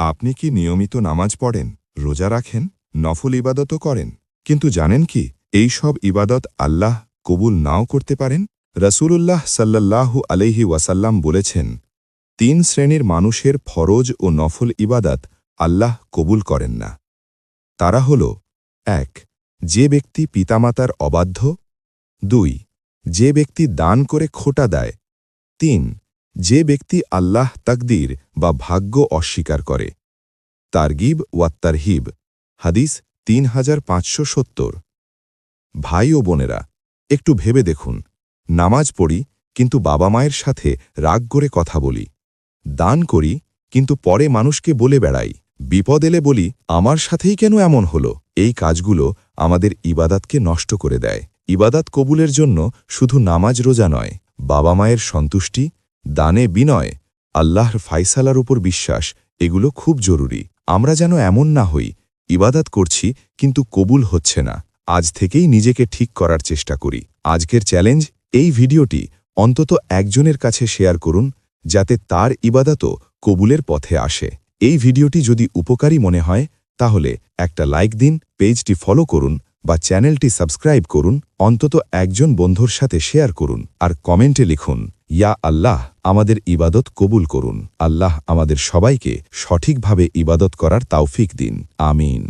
আপনি কি নিয়মিত নামাজ পড়েন, রোজা রাখেন, নফল ইবাদতও করেন? কিন্তু জানেন কি, এই সব ইবাদত আল্লাহ কবুল নাও করতে পারেন? রসুলুল্লাহ সাল্লাল্লাহু আলহি ওয়াসাল্লাম বলেছেন, তিন শ্রেণির মানুষের ফরজ ও নফল ইবাদত আল্লাহ কবুল করেন না। তারা হল, এক, যে ব্যক্তি পিতামাতার অবাধ্য। দুই, যে ব্যক্তি দান করে খোটা দেয়। তিন যে ব্যক্তি আল্লাহ তাকদীর বা ভাগ্য অস্বীকার করে। তারগিব ওয়াত্তারহিব হাদিস তিন হাজার পাঁচশো সত্তর। ভাই ও বোনেরা, একটু ভেবে দেখুন। নামাজ পড়ি, কিন্তু বাবা মায়ের সাথে রাগ করে কথা বলি। দান করি, কিন্তু পরে মানুষকে বলে বেড়াই। বিপদ এলে বলি, আমার সাথেই কেন এমন হলো? এই কাজগুলো আমাদের ইবাদাতকে নষ্ট করে দেয়। ইবাদাত কবুলের জন্য শুধু নামাজ রোজা নয়, বাবা মায়ের সন্তুষ্টি দানে বিনয়, আল্লাহর ফাইসালার উপর বিশ্বাস, এগুলো খুব জরুরি। আমরা যেন এমন না হই, ইবাদাত করছি, কিন্তু কবুল হচ্ছে না। আজ থেকেই নিজেকে ঠিক করার চেষ্টা করি। আজকের চ্যালেঞ্জ, এই ভিডিওটি অন্তত একজনের কাছে শেয়ার করুন, যাতে তার ইবাদাতও কবুলের পথে আসে। এই ভিডিওটি যদি উপকারী মনে হয়, তাহলে একটা লাইক দিন, পেজটি ফলো করুন বা চ্যানেলটি সাবস্ক্রাইব করুন, অন্তত একজন বন্ধুর সাথে শেয়ার করুন, আর কমেন্টে লিখুন, ইয়া আল্লাহ, আমাদের ইবাদত কবুল করুন। আল্লাহ আমাদের সবাইকে সঠিকভাবে ইবাদত করার তাওফিক দিন। আমিন।